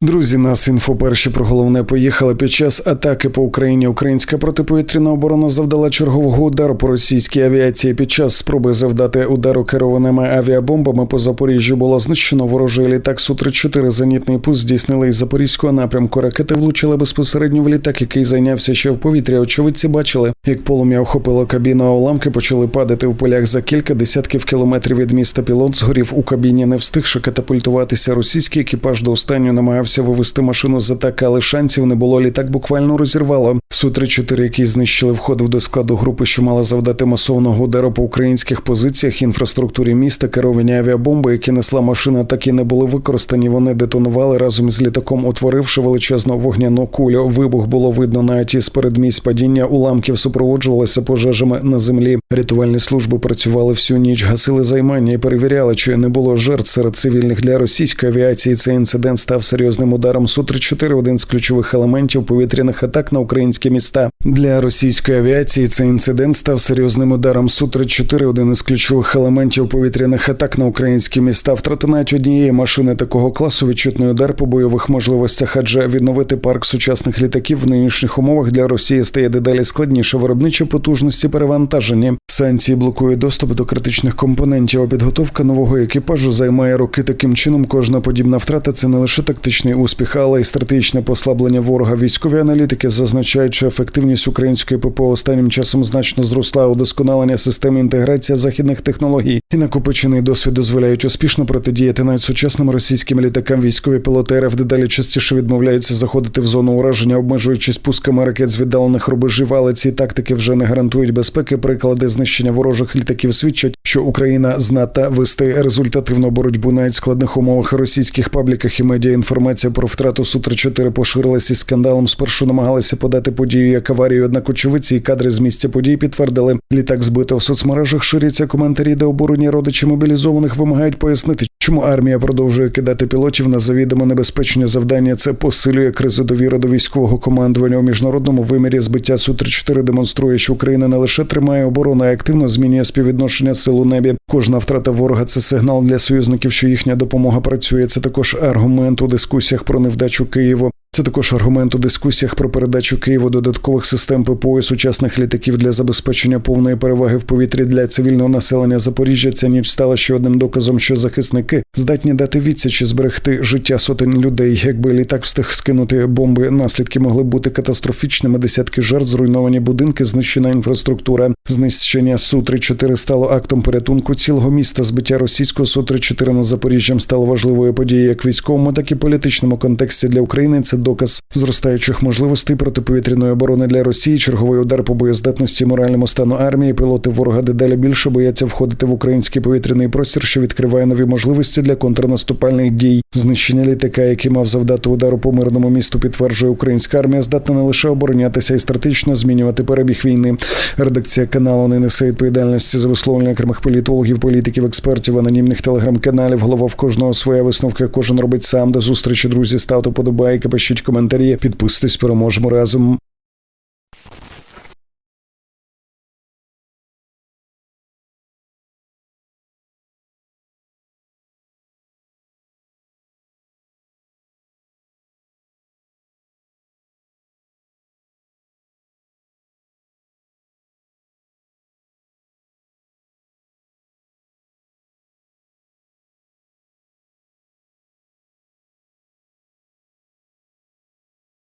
Друзі, нас інфо перші про головне поїхали. Під час атаки по Україні українська протиповітряна оборона завдала чергового удару по російській авіації. Під час спроби завдати удару керованими авіабомбами по Запоріжжю було знищено ворожий літак су 34 Зенітний пуст здійснили із запорізького напрямку. Ракети влучили безпосередньо в літак, який зайнявся ще в повітрі. Очевидці бачили, як полум'я охопило кабіну, а уламки почали падати в полях за кілька десятків кілометрів від міста. Пілот згорів у кабіні, не встигши катапультуватися. Російський екіпаж до останнього намагався вивести машину з атаки, але шансів не було. Літак буквально розірвало. су 34 який знищили, входив до складу групи, що мала завдати масовного удару по українських позиціях, інфраструктурі міста, керовані авіабомби, які несла машина, так і не були використані. Вони детонували разом з літаком, утворивши величезну вогняну кулю. Вибух було видно на ті з передмість падіння уламків супроводжувалося пожежами на землі. Рятувальні служби працювали всю ніч, гасили займання і перевіряли, чи не було жертв серед цивільних для російської авіації. Цей інцидент став серйозним ударом су 34 один з ключових елементів повітряних атак на українські міста. Для російської авіації цей інцидент став серйозним ударом су 34 один із ключових елементів повітряних атак на українські міста. Втрата навіть однієї машини такого класу відчутний удар по бойових можливостях, адже відновити парк сучасних літаків в нинішніх умовах для Росії стає дедалі складніше. Виробничі потужності перевантажені. Санкції блокують доступ до критичних компонентів. А підготовка нового екіпажу займає роки. Таким чином, кожна подібна втрата це не лише тактичний успіх, але й стратегічне послаблення ворога. Військові аналітики зазначають, що ефективність української ППО останнім часом значно зросла. Удосконалення системи інтеграція західних технологій і накопичений досвід дозволяють успішно протидіяти навіть сучасним російським літакам. Військові пілоти РФ дедалі частіше відмовляються заходити в зону ураження, обмежуючись пусками ракет з віддалених рубежів. Але ці тактики вже не гарантують безпеки. Приклади знищення ворожих літаків свідчать, що Україна зната вести результативну боротьбу навіть складних умовах російських пабліках і медіа. Інформація про втрату су 34 поширилася із скандалом. Спершу намагалися подати подію як аварію. Однак очевидці і кадри з місця події підтвердили. Літак збито в соцмережах. Ширяться коментарі, де обурені родичі мобілізованих вимагають пояснити, чому армія продовжує кидати пілотів на завідомо небезпечні завдання. Це посилює кризу довіри до військового командування у міжнародному вимірі. Збиття су 34 демонструє, що Україна не лише тримає оборону, а активно змінює співвідношення сил у небі. Кожна втрата ворога це сигнал для союзників, що їхня допомога працює. Це також аргумент у дискусіях про невдачу Києву. Це також аргумент у дискусіях про передачу Києву додаткових систем ППО і сучасних літаків для забезпечення повної переваги в повітрі для цивільного населення Запоріжжя. Ця ніч стала ще одним доказом, що захисники здатні дати відсіч і зберегти життя сотень людей. Якби літак встиг скинути бомби, наслідки могли бути катастрофічними. Десятки жертв, зруйновані будинки, знищена інфраструктура. Знищення су 34 стало актом порятунку цілого міста. Збиття російського су 34 над Запоріжжям стало важливою подією як військовому, так і політичному контексті для України. Це доказ зростаючих можливостей протиповітряної оборони для Росії. Черговий удар по боєздатності моральному стану армії. Пілоти ворога дедалі більше бояться входити в український повітряний простір, що відкриває нові можливості для контрнаступальних дій. Знищення літака, який мав завдати удару по мирному місту, підтверджує українська армія, здатна не лише оборонятися і стратегічно змінювати перебіг війни. Редакція каналу не несе відповідальності за висловлення окремих політологів, політиків, експертів, анонімних телеграм-каналів. Голова в кожного своя висновка. Кожен робить сам до зустрічі. Друзі, ставте подобайки, пишіть коментарі. Підписуйтесь, переможемо разом.